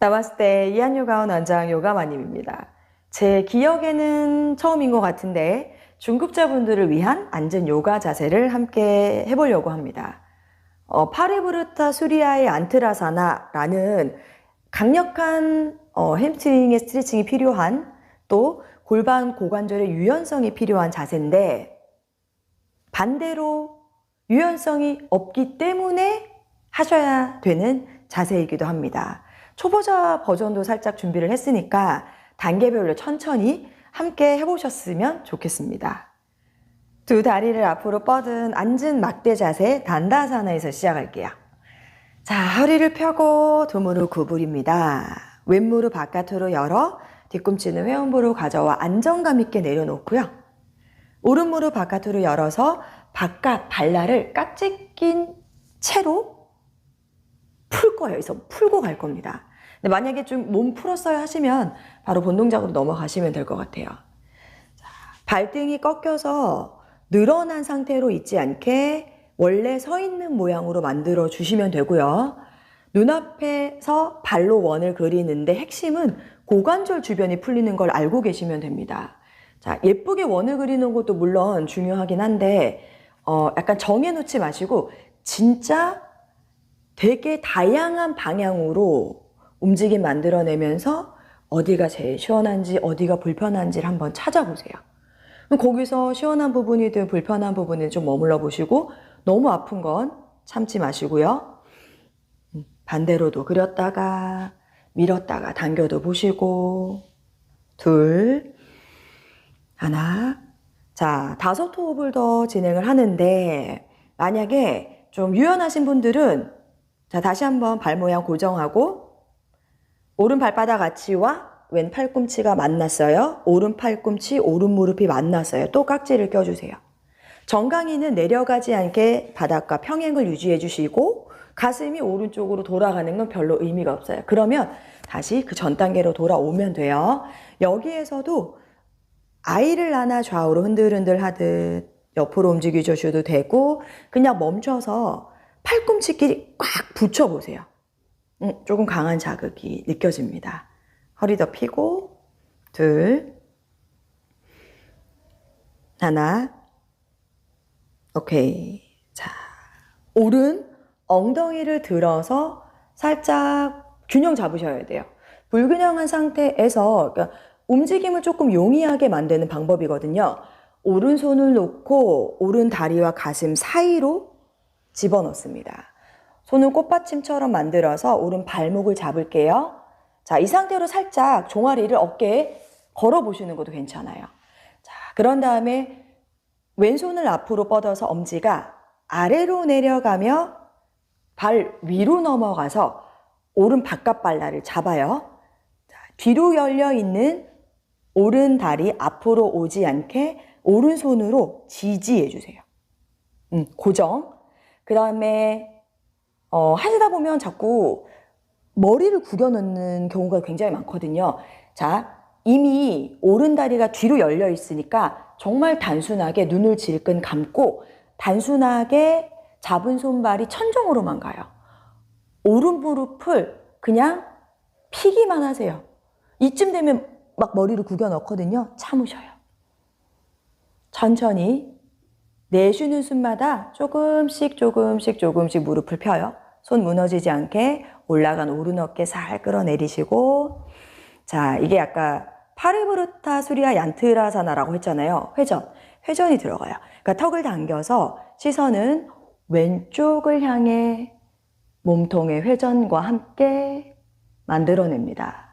나마스테 이한요가원 원장 요가마님입니다. 제 기억에는 처음인 것 같은데 중급자분들을 위한 앉은 요가 자세를 함께 해보려고 합니다. 어, 파리브루타 수리아의 안트라사나라는 강력한 어, 햄스트링의 스트레칭이 필요한 또 골반 고관절의 유연성이 필요한 자세인데 반대로 유연성이 없기 때문에 하셔야 되는 자세이기도 합니다. 초보자 버전도 살짝 준비를 했으니까 단계별로 천천히 함께 해보셨으면 좋겠습니다. 두 다리를 앞으로 뻗은 앉은 막대 자세 단다사나에서 시작할게요. 자, 허리를 펴고 두 무릎 구부립니다. 왼무릎 바깥으로 열어 뒤꿈치는 회원부로 가져와 안정감 있게 내려놓고요. 오른 무릎 바깥으로 열어서 바깥 발날을 깍지 낀 채로 풀 거예요. 그래서 풀고 갈 겁니다. 근데 만약에 좀 몸 풀었어요 하시면 바로 본 동작으로 넘어가시면 될 것 같아요. 자, 발등이 꺾여서 늘어난 상태로 있지 않게 원래 서 있는 모양으로 만들어 주시면 되고요. 눈앞에서 발로 원을 그리는데 핵심은 고관절 주변이 풀리는 걸 알고 계시면 됩니다. 자, 예쁘게 원을 그리는 것도 물론 중요하긴 한데, 어, 약간 정해놓지 마시고, 진짜 되게 다양한 방향으로 움직임 만들어내면서 어디가 제일 시원한지, 어디가 불편한지를 한번 찾아보세요. 거기서 시원한 부분이든 불편한 부분이든 좀 머물러 보시고, 너무 아픈 건 참지 마시고요. 음, 반대로도 그렸다가, 밀었다가 당겨도 보시고, 둘, 하나. 자, 다섯 호흡을 더 진행을 하는데, 만약에 좀 유연하신 분들은, 자, 다시 한번 발 모양 고정하고, 오른 발바닥 아치와 왼 팔꿈치가 만났어요. 오른 팔꿈치, 오른 무릎이 만났어요. 또 깍지를 껴주세요. 정강이는 내려가지 않게 바닥과 평행을 유지해 주시고, 가슴이 오른쪽으로 돌아가는 건 별로 의미가 없어요. 그러면 다시 그 전 단계로 돌아오면 돼요. 여기에서도 아이를 안아 좌우로 흔들흔들 하듯 옆으로 움직여 주셔도 되고 그냥 멈춰서 팔꿈치끼리 꽉 붙여보세요. 음, 조금 강한 자극이 느껴집니다. 허리 더 펴고 둘 하나 오케이 자 오른 엉덩이를 들어서 살짝 균형 잡으셔야 돼요. 불균형한 상태에서 그러니까 움직임을 조금 용이하게 만드는 방법이거든요. 오른손을 놓고 오른 다리와 가슴 사이로 집어넣습니다. 손을 꽃받침처럼 만들어서 오른 발목을 잡을게요. 자, 이 상태로 살짝 종아리를 어깨에 걸어 보시는 것도 괜찮아요. 자, 그런 다음에 왼손을 앞으로 뻗어서 엄지가 아래로 내려가며 발 위로 넘어가서 오른 바깥 발날을 잡아요. 자, 뒤로 열려 있는 오른 다리 앞으로 오지 않게 오른손으로 지지해 주세요. 음, 고정. 그 다음에, 어, 하시다 보면 자꾸 머리를 구겨 넣는 경우가 굉장히 많거든요. 자, 이미 오른 다리가 뒤로 열려 있으니까 정말 단순하게 눈을 질끈 감고 단순하게 잡은 손발이 천정으로만 가요. 오른 무릎을 그냥 피기만 하세요. 이쯤 되면 막 머리를 구겨 넣거든요. 참으셔요. 천천히 내쉬는 숨마다 조금씩 조금씩 조금씩 무릎을 펴요. 손 무너지지 않게 올라간 오른 어깨 살 끌어내리시고 자 이게 아까 파리브루타 수리아 얀트라사나라고 했잖아요. 회전. 회전이 들어가요. 그러니까 턱을 당겨서 시선은 왼쪽을 향해 몸통의 회전과 함께 만들어냅니다.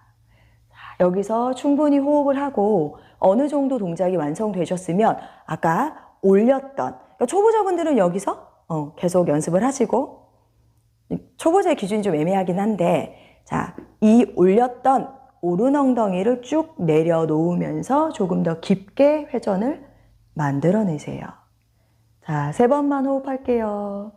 여기서 충분히 호흡을 하고 어느 정도 동작이 완성되셨으면 아까 올렸던 그러니까 초보자분들은 여기서 어, 계속 연습을 하시고 초보자의 기준이 좀 애매하긴 한데 자, 이 올렸던 오른 엉덩이를 쭉 내려놓으면서 조금 더 깊게 회전을 만들어내세요. 자, 세 번만 호흡할게요.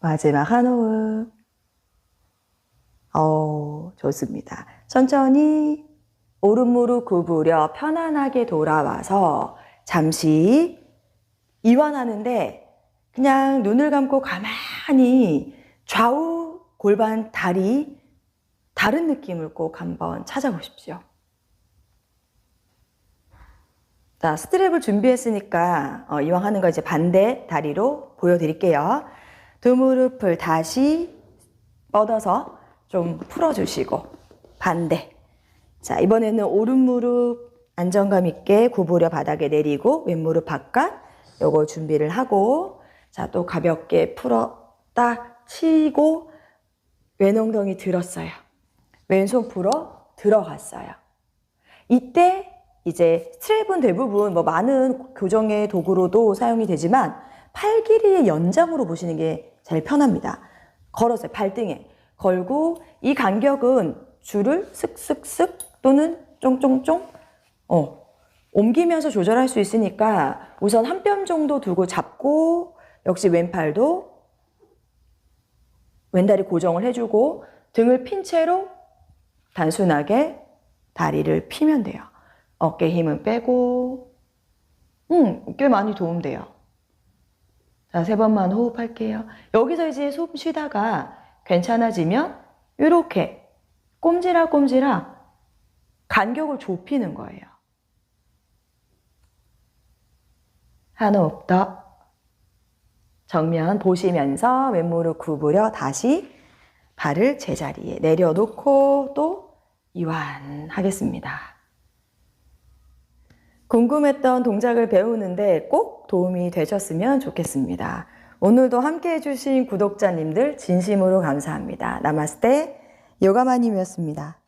마지막 한 호흡. 어, 좋습니다. 천천히 오른 무릎 구부려 편안하게 돌아와서 잠시 이완하는데 그냥 눈을 감고 가만히 좌우 골반 다리 다른 느낌을 꼭 한번 찾아보십시오. 자, 스트랩을 준비했으니까 어, 이왕 하는 거 이제 반대 다리로 보여드릴게요. 두 무릎을 다시 뻗어서 좀 풀어주시고 반대. 자, 이번에는 오른 무릎 안정감 있게 구부려 바닥에 내리고 왼 무릎 바깥 요거 준비를 하고 자, 또 가볍게 풀었다 치고 왼 엉덩이 들었어요. 왼손 풀어 들어갔어요. 이때 이제 스트랩은 대부분 뭐 많은 교정의 도구로도 사용이 되지만 팔 길이의 연장으로 보시는 게 제일 편합니다. 걸었어요. 발등에 걸고 이 간격은 줄을 쓱쓱쓱 또는 쫑쫑쫑 어, 옮기면서 조절할 수 있으니까 우선 한 뼘 정도 두고 잡고 역시 왼팔도 왼다리 고정을 해주고 등을 핀 채로 단순하게 다리를 피면 돼요. 어깨 힘은 빼고, 음, 꽤 많이 도움돼요. 자, 세 번만 호흡할게요. 여기서 이제 숨 쉬다가 괜찮아지면 이렇게 꼼지락 꼼지락 간격을 좁히는 거예요. 한 호흡 더. 정면 보시면서 왼무릎 구부려 다시 발을 제자리에 내려놓고 또 이완하겠습니다. 궁금했던 동작을 배우는데 꼭 도움이 되셨으면 좋겠습니다. 오늘도 함께 해주신 구독자님들 진심으로 감사합니다. 나마스테 요가마님이었습니다.